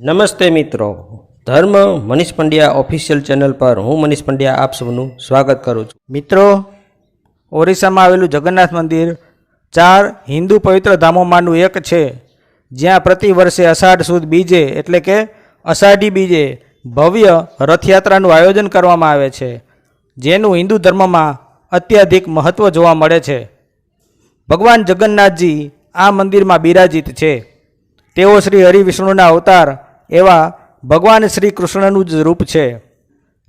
નમસ્તે મિત્રો. ધર્મ મનીષ પંડ્યા ઓફિશિયલ ચેનલ પર હું મનીષ પંડ્યા આપ સૌનું સ્વાગત કરું છું. મિત્રો, ઓરિસ્સામાં આવેલું જગન્નાથ મંદિર ચાર હિન્દુ પવિત્ર ધામોમાંનું એક છે. જ્યાં પ્રતિ વર્ષે અષાઢ સુદ બીજે, એટલે કે અષાઢી બીજે, ભવ્ય રથયાત્રાનું આયોજન કરવામાં આવે છે, જેનું હિન્દુ ધર્મમાં અત્યધિક મહત્ત્વ જોવા મળે છે. ભગવાન જગન્નાથજી આ મંદિરમાં બિરાજિત છે. તેઓ શ્રી હરિવિષ્ણુના અવતાર એવા ભગવાન શ્રી કૃષ્ણનું જ રૂપ છે.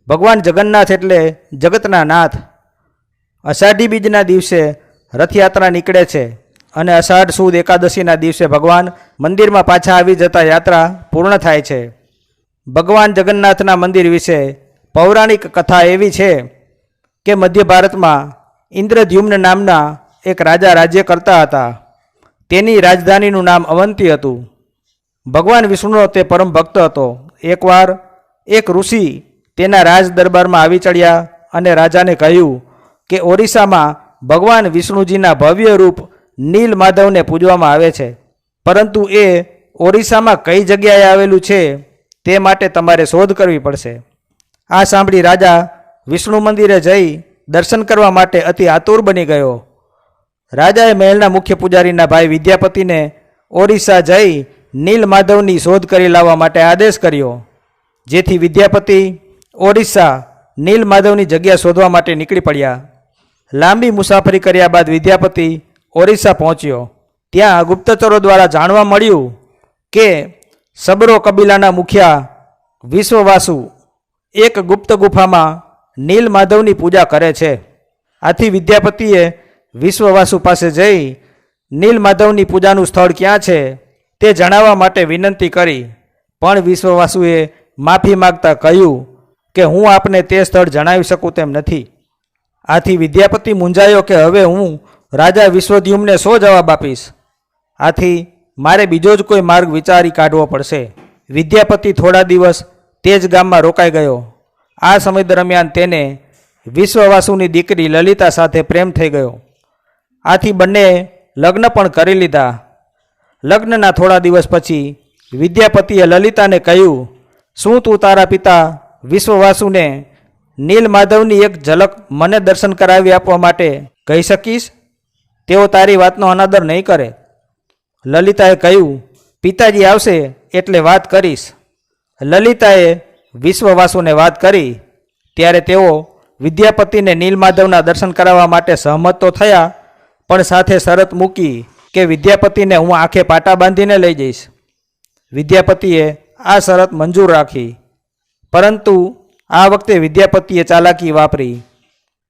ભગવાન જગન્નાથ એટલે જગતના નાથ. અષાઢી બીજના દિવસે રથયાત્રા નીકળે છે અને અષાઢ સુદ એકાદશીના દિવસે ભગવાન મંદિરમાં પાછા આવી જતા યાત્રા પૂર્ણ થાય છે. ભગવાન જગન્નાથના મંદિર વિશે પૌરાણિક કથા એવી છે કે મધ્ય ભારતમાં ઇન્દ્રદ્યુમ્ન નામના એક રાજા રાજ્ય કરતા હતા. તેની રાજધાનીનું નામ અવંતી હતું. ભગવાન વિષ્ણુનો તે પરમ ભક્ત હતો. એકવાર એક ઋષિ તેના રાજ દરબારમાં આવી ચડ્યા અને રાજાને કહ્યું કે ઓરિસ્સામાં ભગવાન વિષ્ણુજીના ભવ્ય રૂપ નીલ માધવને પૂજવામાં આવે છે. પરંતુ એ ઓરિસ્સામાં કઈ જગ્યાએ આવેલું છે તે માટે તમારે શોધ કરવી પડશે. આ સાંભળી રાજા વિષ્ણુ મંદિરે જઈ દર્શન કરવા માટે અતિ આતુર બની ગયો. રાજાએ મહેલના મુખ્ય પૂજારીના ભાઈ વિદ્યાપતિને ઓરિસ્સા જઈ નીલ માધવની શોધ કરી લાવવા માટે આદેશ કર્યો, જેથી વિદ્યાપતિ ઓડિશા નીલ માધવની જગ્યા શોધવા માટે નીકળી પડ્યા. લાંબી મુસાફરી કર્યા બાદ વિદ્યાપતિ ઓરિસ્સા પહોંચ્યો. ત્યાં ગુપ્તચરો દ્વારા જાણવા મળ્યું કે સબરો કબીલાના મુખિયા વિશ્વવાસુ એક ગુપ્ત ગુફામાં નીલ માધવની પૂજા કરે છે. આથી વિદ્યાપતિએ વિશ્વવાસુ પાસે જઈ નીલ માધવની પૂજાનું સ્થળ ક્યાં છે તે જણાવવા માટે વિનંતી કરી. પણ વિશ્વવાસુએ માફી માગતા કહ્યું કે હું આપને તે સ્થળ જણાવી શકું તેમ નથી. આથી વિદ્યાપતિ મૂંઝાયો કે હવે હું રાજા વિશ્વદ્યુમને શો જવાબ આપીશ. આથી મારે બીજો જ કોઈ માર્ગ વિચારી કાઢવો પડશે. વિદ્યાપતિ થોડા દિવસ તે જ ગામમાં રોકાઈ ગયો. આ સમય દરમિયાન તેને વિશ્વવાસુની દીકરી લલિતા સાથે પ્રેમ થઈ ગયો. આથી બંને લગ્ન પણ કરી લીધા. લગ્નના થોડા દિવસ પછી વિદ્યાપતિએ લલિતાને કહ્યું, શું તું તારા પિતા વિશ્વવાસુને નીલ માધવની એક ઝલક મને દર્શન કરાવી આપવા માટે કહી શકીશ? તેઓ તારી વાતનો અનાદર નહીં કરે. લલિતાએ કહ્યું, પિતાજી આવશે એટલે વાત કરીશ. લલિતાએ વિશ્વવાસુને વાત કરી, ત્યારે તેઓ વિદ્યાપતિને નીલમાધવના દર્શન કરાવવા માટે સહમત તો થયા, પણ સાથે શરત મૂકી કે વિદ્યાપતિને હું આંખે પાટા બાંધીને લઈ જઈશ. વિદ્યાપતિએ આ શરત મંજૂર રાખી. પરંતુ આ વખતે વિદ્યાપતિએ ચાલાકી વાપરી.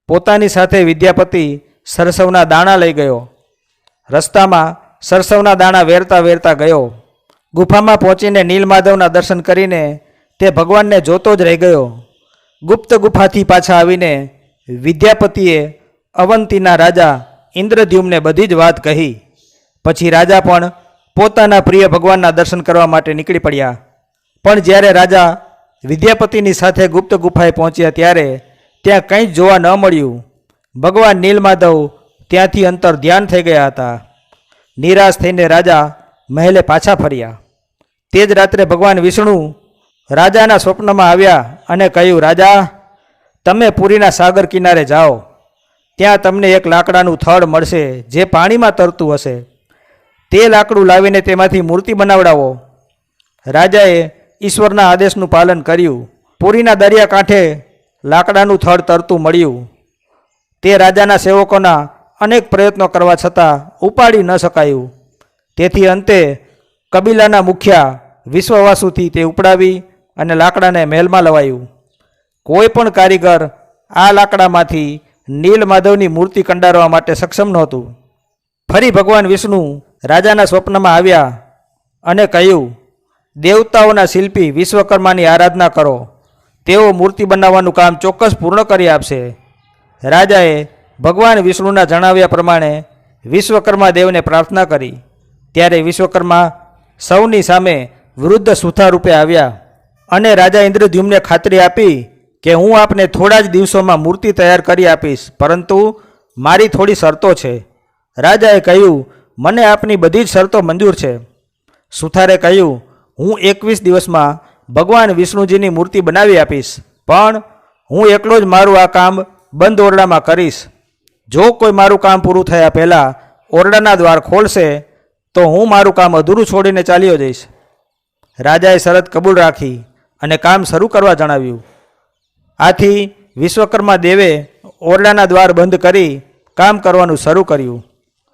પોતાની સાથે વિદ્યાપતિ સરસવના દાણા લઈ ગયો. રસ્તામાં સરસવના દાણા વેરતા વેરતા ગયો. ગુફામાં પહોંચીને નીલમાધવના દર્શન કરીને તે ભગવાનને જોતો જ રહી ગયો. ગુપ્ત ગુફાથી પાછા આવીને વિદ્યાપતિએ અવંતીના રાજા ઇન્દ્રદ્યુમને બધી જ વાત કહી. પછી રાજા પણ પોતાના પ્રિય ભગવાનના દર્શન કરવા માટે નીકળી પડ્યા. પણ જ્યારે રાજા વિદ્યાપતિની સાથે ગુપ્ત ગુફાએ પહોંચ્યા ત્યારે ત્યાં કંઈ જ જોવા ન મળ્યું. ભગવાન નીલમાધવ ત્યાંથી અંતર ધ્યાન થઈ ગયા હતા. નિરાશ થઈને રાજા મહેલે પાછા ફર્યા. તે જ રાત્રે ભગવાન વિષ્ણુ રાજાના સ્વપ્નમાં આવ્યા અને કહ્યું, રાજા, તમે પુરીના સાગર કિનારે જાઓ. ત્યાં તમને એક લાકડાનું થડ મળશે જે પાણીમાં તરતું હશે. તે લાકડું લાવીને તેમાંથી મૂર્તિ બનાવડાવો. રાજાએ ઈશ્વરના આદેશનું પાલન કર્યું. પુરીના દરિયા કાંઠે લાકડાનું થડ તરતું મળ્યું. તે રાજાના સેવકોના અનેક પ્રયત્નો કરવા છતાં ઉપાડી ન શકાયું. તેથી અંતે કબીલાના મુખ્યા વિશ્વવાસુથી તે ઉપડાવી અને લાકડાને મહેલમાં લવાયું. કોઈ પણ કારીગર આ લાકડામાંથી નીલ માધવની મૂર્તિ કંડારવા માટે સક્ષમ નહોતું. ફરી ભગવાન વિષ્ણુ રાજાના સ્વપ્નમાં આવ્યા અને કહ્યું, દેવતાઓના શિલ્પી વિશ્વકર્માની આરાધના કરો. તેઓ મૂર્તિ બનાવવાનું કામ ચોક્કસ પૂર્ણ કરી આપશે. રાજાએ ભગવાન વિષ્ણુના જણાવ્યા પ્રમાણે વિશ્વકર્મા દેવને પ્રાર્થના કરી. ત્યારે વિશ્વકર્મા સૌની સામે વૃદ્ધ સુથા રૂપે આવ્યા અને રાજા ઇન્દ્રદ્યુમને ખાતરી આપી કે હું આપને થોડા જ દિવસોમાં મૂર્તિ તૈયાર કરી આપીશ, પરંતુ મારી થોડી શરતો છે. રાજાએ કહ્યું મને આપની બધી જ શરતો મંજૂર છે. સુથારે કહ્યું, હું એકવીસ દિવસમાં ભગવાન વિષ્ણુજીની મૂર્તિ બનાવી આપીશ, પણ હું એકલો જ મારું આ કામ બંધ ઓરડામાં કરીશ. જો કોઈ મારું કામ પૂરું થયા પહેલાં ઓરડાના દ્વાર ખોલશે, તો હું મારું કામ અધૂરું છોડીને ચાલ્યો જઈશ. રાજાએ શરત કબૂલ રાખી અને કામ શરૂ કરવા જણાવ્યું. આથી વિશ્વકર્મા દેવે ઓરડાના દ્વાર બંધ કરી કામ કરવાનું શરૂ કર્યું.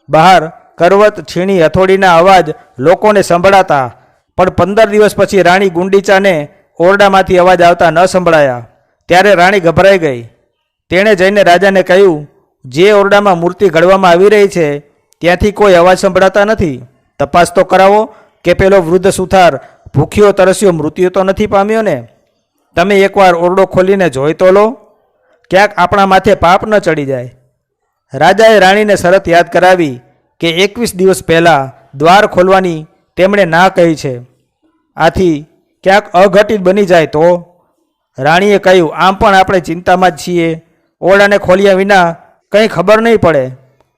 બહાર કરવત, છીણી, હથોડીના અવાજ લોકોને સંભળાતા. પણ પંદર દિવસ પછી રાણી ગુંડીચાને ઓરડામાંથી અવાજ આવતા ન સંભળાયા. ત્યારે રાણી ગભરાઈ ગઈ. તેણે જઈને રાજાને કહ્યું, જે ઓરડામાં મૂર્તિ ઘડવામાં આવી રહી છે, ત્યાંથી કોઈ અવાજ સંભળાતા નથી. તપાસ તો કરાવો કે પેલો વૃદ્ધ સુથાર ભૂખ્યો, તરસ્યો, મૃત્યુ તો નથી પામ્યો ને? તમે એકવાર ઓરડો ખોલીને જોઈ તો લો. ક્યાંક આપણા માથે પાપ ન ચડી જાય. રાજાએ રાણીને શરત યાદ કરાવી કે એકવીસ દિવસ પહેલાં દ્વાર ખોલવાની તેમણે ના કહી છે. આથી ક્યાંક અઘટિત બની જાય તો? રાણીએ કહ્યું, આમ પણ આપણે ચિંતામાં જ છીએ. ઓરડાને ખોલ્યા વિના કંઈ ખબર નહીં પડે.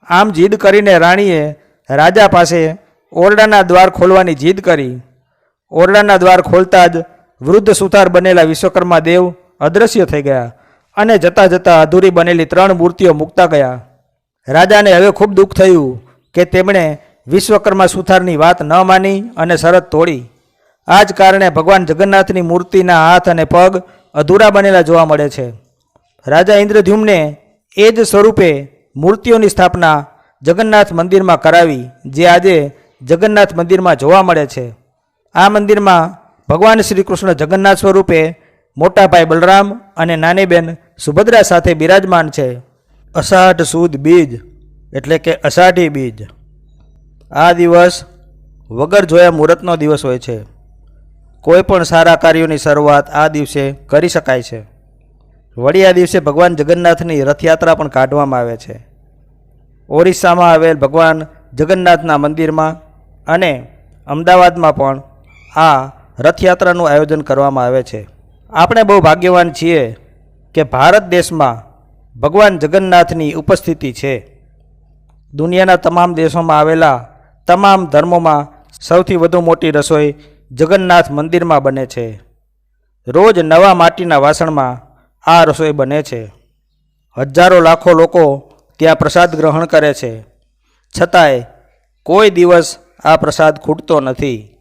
આમ જીદ કરીને રાણીએ રાજા પાસે ઓરડાના દ્વાર ખોલવાની જીદ કરી. ઓરડાના દ્વાર ખોલતા જ વૃદ્ધ સુથાર બનેલા વિશ્વકર્મા દેવ અદૃશ્ય થઈ ગયા અને જતાં જતાં અધૂરી બનેલી ત્રણ મૂર્તિઓ મૂકતા ગયા. રાજાને હવે ખૂબ દુઃખ થયું કે તેમણે વિશ્વકર્મા સુથારની વાત ન માની અને શરત તોડી. આ જ કારણે ભગવાન જગન્નાથની મૂર્તિના હાથ અને પગ અધૂરા બનેલા જોવા મળે છે. રાજા ઇન્દ્રદ્યુમ્ને એ જ સ્વરૂપે મૂર્તિઓની સ્થાપના જગન્નાથ મંદિરમાં કરાવી, જે આજે જગન્નાથ મંદિરમાં જોવા મળે છે. આ મંદિરમાં ભગવાન શ્રી કૃષ્ણ જગન્નાથ સ્વરૂપે મોટા ભાઈ બલરામ અને નાની બેન સુભદ્રા સાથે બિરાજમાન છે. અષાઢ સુદ બીજ એટલે કે અષાઢી બીજ. આ દિવસ વગર જોયા મુહૂર્તનો દિવસ હોય છે. કોઈ પણ સારા કાર્યોની શરૂઆત આ દિવસે કરી શકાય છે. વળી આ દિવસે ભગવાન જગન્નાથની રથયાત્રા પણ કાઢવામાં આવે છે. ઓરિસ્સામાં આવેલ ભગવાન જગન્નાથના મંદિરમાં અને અમદાવાદમાં પણ આ રથયાત્રાનું આયોજન કરવામાં આવે છે. આપણે બહુ ભાગ્યવાન છીએ કે ભારત દેશમાં ભગવાન જગન્નાથની ઉપસ્થિતિ છે. દુનિયાના તમામ દેશોમાં આવેલા તમામ ધર્મોમાં સૌથી વધુ મોટી રસોઈ જગન્નાથ મંદિરમાં બને છે. રોજ નવા માટીના વાસણમાં આ રસોઈ બને છે. હજારો લાખો લોકો ત્યાં પ્રસાદ ગ્રહણ કરે છે. છતાંય કોઈ દિવસ આ પ્રસાદ ખૂટતો નથી.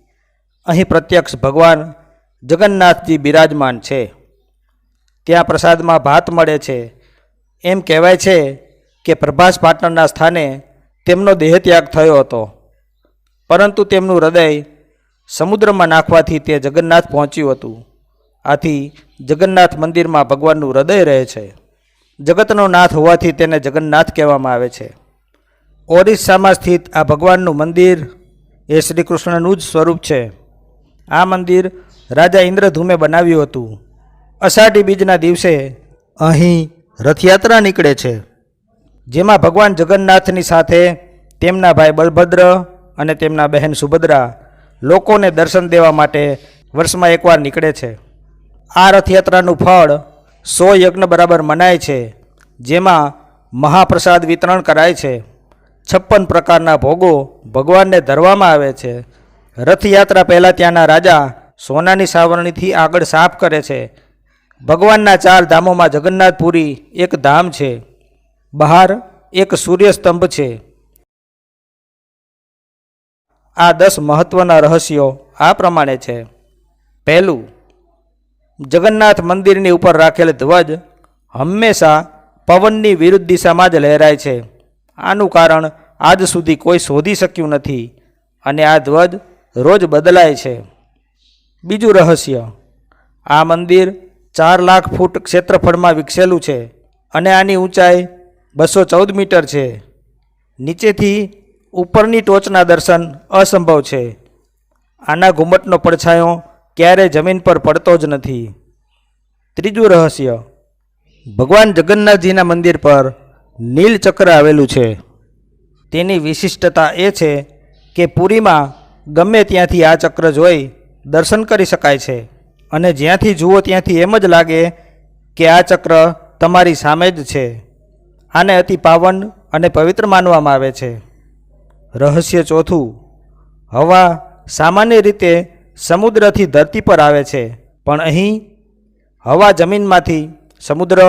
અહીં પ્રત્યક્ષ ભગવાન જગન્નાથજી બિરાજમાન છે. ત્યાં પ્રસાદમાં ભાત મળે છે. એમ કહેવાય છે કે પ્રભાસ પાટણના સ્થાને તેમનો દેહત્યાગ થયો હતો. પરંતુ તેમનું હૃદય સમુદ્રમાં નાખવાથી તે જગન્નાથ પહોંચ્યું હતું. આથી જગન્નાથ મંદિરમાં ભગવાનનું હૃદય રહે છે. જગતનો નાથ હોવાથી તેને જગન્નાથ કહેવામાં આવે છે. ઓરિસ્સામાં સ્થિત આ ભગવાનનું મંદિર એ શ્રી કૃષ્ણનું જ સ્વરૂપ છે. આ મંદિર રાજા ઇન્દ્રધૂમે બનાવ્યું હતું. અષાઢી બીજના દિવસે અહીં રથયાત્રા નીકળે છે. જેમાં ભગવાન જગન્નાથની સાથે તેમના ભાઈ બલભદ્ર અને તેમના બહેન સુભદ્રા લોકોને દર્શન દેવા માટે વર્ષમાં એકવાર નીકળે છે. આ રથયાત્રાનું ફળ સો યજ્ઞ બરાબર મનાય છે, જેમાં મહાપ્રસાદ વિતરણ કરાય છે. છપ્પન પ્રકારના ભોગો ભગવાનને ધરવામાં આવે છે. રથયાત્રા પહેલાં ત્યાંના રાજા સોનાની સાવરણીથી આગળ સાફ કરે છે. ભગવાનના ચાર ધામોમાં જગન્નાથપુરી એક ધામ છે. બહાર એક સૂર્યસ્તંભ છે. આ દસ મહત્વના રહસ્યો આ પ્રમાણે છે. પહેલું, જગન્નાથ મંદિરની ઉપર રાખેલ ધ્વજ હંમેશા પવનની વિરુદ્ધ દિશામાં જ લહેરાય છે. આનું કારણ આજ સુધી કોઈ શોધી શક્યું નથી અને આ ધ્વજ રોજ બદલાય છે. બીજું રહસ્ય, આ મંદિર ચાર લાખ ફૂટ ક્ષેત્રફળમાં વિકસેલું છે અને આની ઊંચાઈ બસો ચૌદ મીટર છે. નીચેથી ઉપરની ટોચના દર્શન અસંભવ છે. આના ઘુમ્મટનો પડછાયો ક્યારેય જમીન પર પડતો જ નથી. ત્રીજું રહસ્ય. ભગવાન જગન્નાથજીના મંદિર પર નીલ ચક્ર આવેલું છે. તેની વિશિષ્ટતા એ છે કે પુરીમાં ગમે ત્યાંથી આ ચક્ર જોઈ દર્શન કરી શકાય છે. અને જ્યાંથી જુઓ ત્યાંથી એમ જ લાગે કે આ ચક્ર તમારી સામે જ છે. આને અતિ પાવન અને પવિત્ર માનવામાં આવે છે. રહસ્ય ચોથું, હવા સામાન્ય રીતે સમુદ્રથી ધરતી પર આવે છે, પણ અહીં હવા જમીનમાંથી સમુદ્ર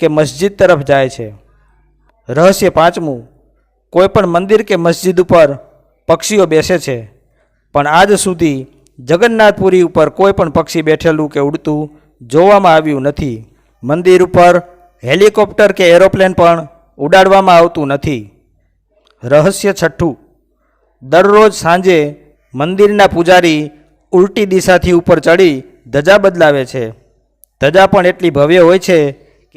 કે મસ્જિદ તરફ જાય છે. રહસ્ય પાંચમું કોઈપણ મંદિર કે મસ્જિદ ઉપર પક્ષીઓ બેસે છે, પણ આજ સુધી જગન્નાથપુરી ઉપર કોઈ પણ પક્ષી બેઠેલું કે ઉડતું જોવામાં આવ્યું નથી. મંદિર ઉપર હેલિકોપ્ટર કે એરોપ્લેન પણ ઉડાડવામાં આવતું નથી. રહસ્ય છઠ્ઠું. દરરોજ સાંજે મંદિરના પૂજારી ઉલટી દિશાથી ઉપર ચડી ધજા બદલાવે છે. ધજા પણ એટલી ભવ્ય હોય છે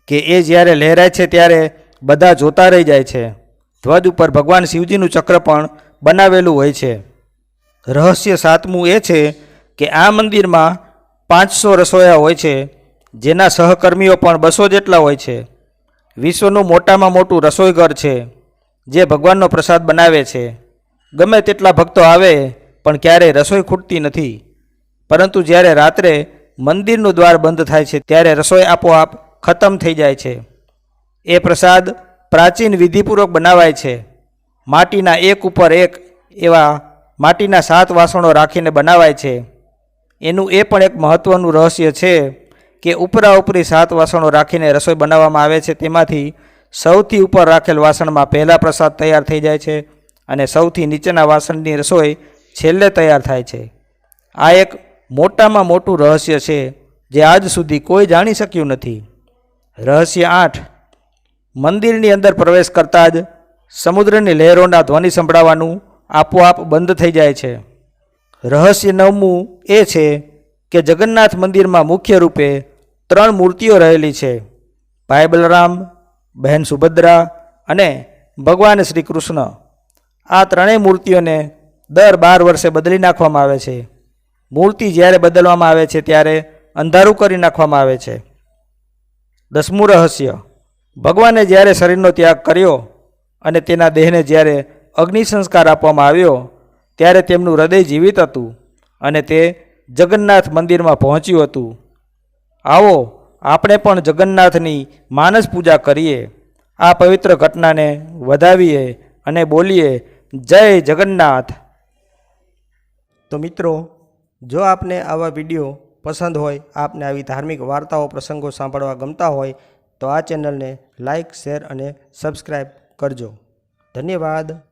કે એ જ્યારે લહેરાય છે ત્યારે બધા જોતા રહી જાય છે. ધ્વજ ઉપર ભગવાન શિવજીનું ચક્ર પણ બનાવેલું હોય છે. રહસ્ય સાતમું એ છે કે આ મંદિરમાં પાંચસો રસોયા હોય છે. જેના સહકર્મીઓ પણ બસો જેટલા હોય છે. વિશ્વનું મોટામાં મોટું રસોઈઘર છે, જે ભગવાનનો પ્રસાદ બનાવે છે. ગમે તેટલા ભક્તો આવે, પણ ક્યારેય રસોઈ ખૂટતી નથી. પરંતુ જ્યારે રાત્રે મંદિરનું દ્વાર બંધ થાય છે, ત્યારે રસોઈ આપોઆપ ખતમ થઈ જાય છે. એ પ્રસાદ પ્રાચીન વિધિપૂર્વક બનાવાય છે. માટીના એક ઉપર એક એવા માટીના સાત વાસણો રાખીને બનાવાય છે. એનું એ પણ એક મહત્ત્વનું રહસ્ય છે કે ઉપરા ઉપરી સાત વાસણો રાખીને રસોઈ બનાવવામાં આવે છે, તેમાંથી સૌથી ઉપર રાખેલ વાસણમાં પહેલાં પ્રસાદ તૈયાર થઈ જાય છે અને સૌથી નીચેના વાસણની રસોઈ છેલ્લે તૈયાર થાય છે. આ એક મોટામાં મોટું રહસ્ય છે જે આજ સુધી કોઈ જાણી શક્યું નથી. રહસ્ય આઠ, મંદિરની અંદર પ્રવેશ કરતાં જ સમુદ્રની લહેરોના ધ્વનિ સંભળાવવાનું આપોઆપ બંધ થઈ જાય છે. રહસ્ય નવમું એ છે કે જગન્નાથ મંદિરમાં મુખ્ય રૂપે ત્રણ મૂર્તિઓ રહેલી છે. ભાઈ બલરામ, બહેન સુભદ્રા અને ભગવાન શ્રી કૃષ્ણ આ ત્રણેય મૂર્તિઓને દર બાર વર્ષે બદલી નાખવામાં આવે છે. મૂર્તિ જ્યારે બદલવામાં આવે છે ત્યારે અંધારું કરી નાખવામાં આવે છે. દસમું રહસ્ય. ભગવાને જ્યારે શરીરનો ત્યાગ કર્યો અને તેના દેહને જ્યારે અગ્નિ સંસ્કાર આપવામાં આવ્યો, ત્યારે તેમનું હૃદય જીવિત હતું અને તે જગન્નાથ મંદિરમાં પહોંચ્યું હતું. આવો, આપણે પણ જગન્નાથની માનસ પૂજા કરીએ. આ પવિત્ર ઘટનાને વધાવીએ અને બોલીએ, જય જગન્નાથ. તો મિત્રો, જો આપને આવા વીડિયો પસંદ હોય, આપને આવી ધાર્મિક વાર્તાઓ, પ્રસંગો સાંભળવા ગમતા હોય, તો આ ચેનલને લાઈક, શેર અને સબસ્ક્રાઈબ કરજો. ધન્યવાદ.